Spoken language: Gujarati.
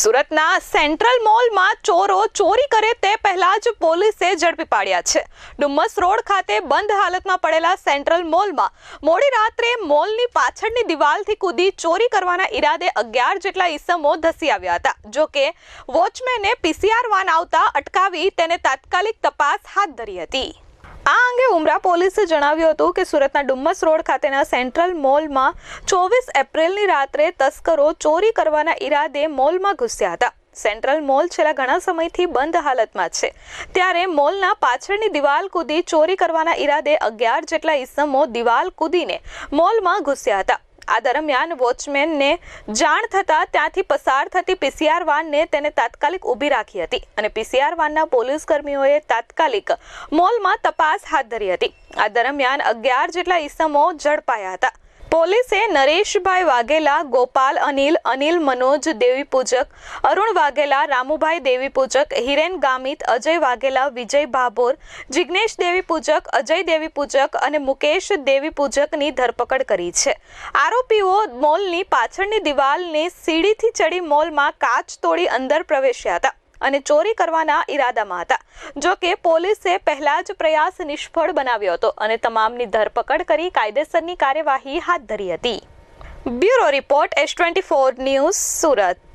સુરતના સેન્ટ્રલ મોલમાં ચોરો ચોરી કરે તે પહેલા જ પોલીસે ઝડપી પાડ્યા છે. ડુમ્મસ રોડ ખાતે બંધ હાલતમાં પડેલા સેન્ટ્રલ મોલમાં મોડી રાત્રે મોલની પાછળની દિવાલથી કૂદી ચોરી કરવાના ઈરાદે અગિયાર જેટલા ઈસમો ધસી આવ્યા હતા. જો કે, વોચમેને પીસીઆર વાન આવતા અટકાવી તેને તાત્કાલિક તપાસ હાથ ધરી હતી. આ અંગે ઉમરા પોલીસે જણાવ્યું હતું કે સુરતના ડુમ્મસ રોડ ખાતેના સેન્ટ્રલ મોલમાં ચોવીસ એપ્રિલની રાત્રે તસ્કરો ચોરી કરવાના ઈરાદે મોલમાં ઘૂસ્યા હતા. સેન્ટ્રલ મોલ છેલ્લા ઘણા સમયથી બંધ હાલતમાં છે. ત્યારે મોલના પાછળની દિવાલ કૂદી ચોરી કરવાના ઈરાદે અગિયાર જેટલા ઈસમો દિવાલ કૂદીને મોલમાં ઘૂસ્યા હતા. આ દરમિયાન વોચમેનને જાણ થતાં ત્યાંથી પસાર થતી પીસીઆર વાનને તેને તાત્કાલિક ઊભી રાખી હતી અને પીસીઆર વાનના પોલીસ કર્મીઓએ તાત્કાલિક મોલમાં તપાસ હાથ ધરી હતી. આ દરમિયાન અગિયાર જેટલા ઈસમો ઝડપાયા હતા. પોલીસે નરેશભાઈ વાઘેલા, ગોપાલ, અનિલ અનિલ મનોજ દેવી પૂજક, અરુણ વાઘેલા, રામુભાઈ દેવી પૂજક, હિરેન ગામિત, અજય વાઘેલા, વિજય ભાભોર, જિગ્નેશ દેવી પૂજક, અજય દેવી પૂજક અને મુકેશ દેવી પૂજકની ધરપકડ કરી છે. આરોપીઓ મોલની પાછળની દિવાલની સીડીથી ચડી મોલમાં કાચ તોડી અંદર પ્રવેશ્યા હતા. અને ચોરી કરવાના ઈરાદામાં હતા. જો કે પોલીસે પહેલા જ પ્રયાસ નિષ્ફળ બનાવ્યો હતો અને તમામની ધરપકડ કરી કાયદેસરની કાર્યવાહી હાથ ધરી હતી. Bureau report S twenty four news Surat.